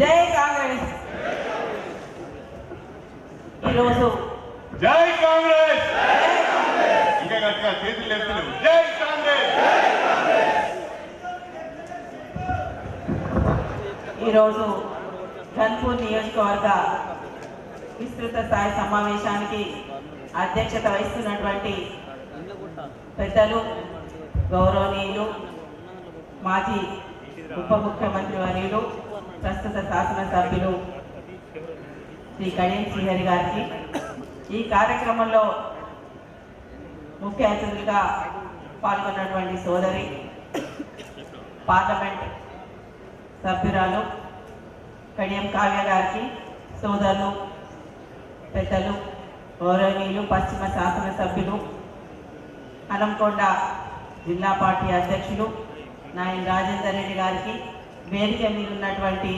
జై కాంగ్రెస్. ఈరోజు జై కాంగ్రెస్. ఇంకా గట్టిగా చేతులు ఎత్తులు జై కాంగ్రెస్. ఈరోజు ఘన్పూర్ నియోజకవర్గ విస్తృత స్థాయి సమావేశానికి అధ్యక్షత వహిస్తున్నటువంటి పెద్దలు గౌరవనీయులు మాజీ ఉప ముఖ్యమంత్రి వర్యులు ప్రస్తుత శాసనసభ్యులు శ్రీ గణేష్ శ్రీహరి గారికి. ఈ కార్యక్రమంలో ముఖ్య అతిథులుగా పాల్గొన్నటువంటి సోదరి పార్లమెంట్ సభ్యురాలు కడియం కావ్య గారికి సోదరులు పెద్దలు గౌరవనీయులు పశ్చిమ శాసనసభ్యులు హనంకొండ జిల్లా పార్టీ అధ్యక్షులు నాయన రాజేందర్ రెడ్డి గారికి వేదిక మీద ఉన్నటువంటి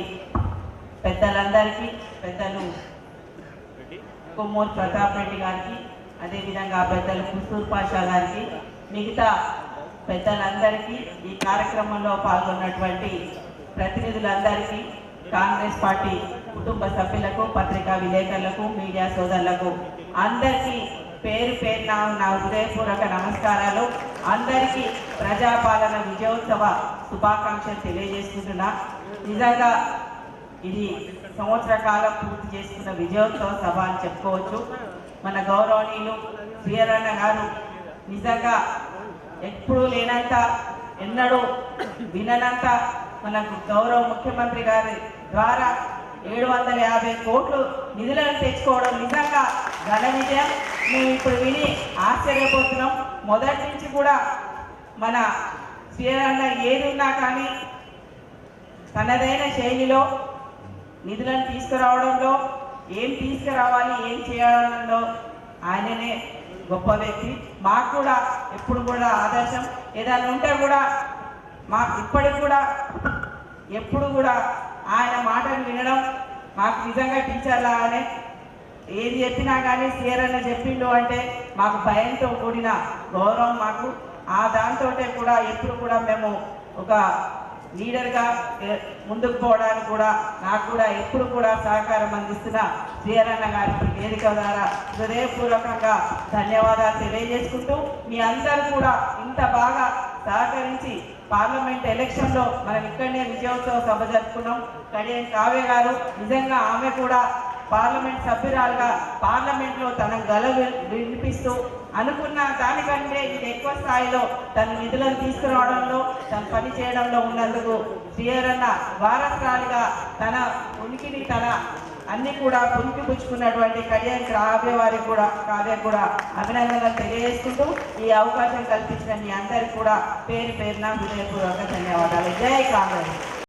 పెద్దలందరికీ పెద్దలు కొమ్మూరు ప్రతాప్ రెడ్డి గారికి అదేవిధంగా పెద్దలు కుస్తూర్ పాషా గారికి మిగతా పెద్దలందరికీ ఈ కార్యక్రమంలో పాల్గొన్నటువంటి ప్రతినిధులందరికీ కాంగ్రెస్ పార్టీ కుటుంబ సభ్యులకు పత్రికా విలేకరులకు మీడియా సోదరులకు అందరికీ పేరు పేరున నా హృదయపూర్వక నమస్కారాలు. అందరికీ ప్రజాపాలన విజయోత్సవ శుభాకాంక్షలు తెలియజేసుకుంటున్నా. నిజంగా ఇది సంవత్సర కాలం పూర్తి చేసుకున్న విజయోత్సవ సభ అని చెప్పుకోవచ్చు. మన గౌరవనీయులు శ్రీరన్న గారు నిజంగా ఎప్పుడూ లేనంత ఎన్నడూ విననంత మనకు గౌరవ ముఖ్యమంత్రి గారి ద్వారా ఏడు వందల యాభై కోట్లు నిధులను తెచ్చుకోవడం నిజంగా ఘన విజయం. మేము ఇప్పుడు విని ఆశ్చర్యపోతున్నాం. మొదటి నుంచి కూడా మన శ్రీరన్న ఏది ఉన్నా కానీ తనదైన శైలిలో నిధులను తీసుకురావడంలో ఏం తీసుకురావాలి ఏం చేయడంలో ఆయననే గొప్ప వ్యక్తి. మాకు కూడా ఎప్పుడు కూడా ఆదర్శం. ఏదైనా ఉంటే కూడా మాకు ఇప్పటికి కూడా ఎప్పుడు కూడా ఆయన మాటలు వినడం మాకు నిజంగా టీచర్ లాగానే ఏది చెప్పినా కానీ సీరన్న చెప్పిండు అంటే మాకు భయంతో కూడిన గౌరవం మాకు. ఆ దాంతో కూడా ఎప్పుడు కూడా మేము ఒక లీడర్గా ముందుకు పోవడానికి కూడా నాకు కూడా ఎప్పుడు కూడా సహకారం అందిస్తున్న శ్రీరన్న గారి వేదిక ద్వారా హృదయపూర్వకంగా ధన్యవాదాలు తెలియజేసుకుంటూ మీ అందరూ కూడా ఇంత బాగా సహకరించి పార్లమెంట్ ఎలక్షన్లో మనం ఇక్కడనే విజయోత్సవ సభ జరుపుకున్నాం. కడియం కావ్య గారు నిజంగా ఆమె కూడా పార్లమెంట్ సభ్యురాలుగా పార్లమెంట్లో తన గల వినిపిస్తూ అనుకున్న దానికంటే ఇది ఎక్కువ స్థాయిలో తన నిధులను తీసుకురావడంలో తన పని చేయడంలో ఉన్నందుకు శ్రీయరన్న వారసురాలిగా తన ఉనికిని తన అన్ని కూడా పుణికిపుచ్చుకున్నటువంటి కళ్యాణ్ కావ్య వారికి కూడా కావ్య కూడా అభినందనలు తెలియజేసుకుంటూ ఈ అవకాశం కల్పించిన మీ అందరికీ కూడా పేరు పేరున హృదయపూర్వక ధన్యవాదాలు. జై కాంగ్రెస్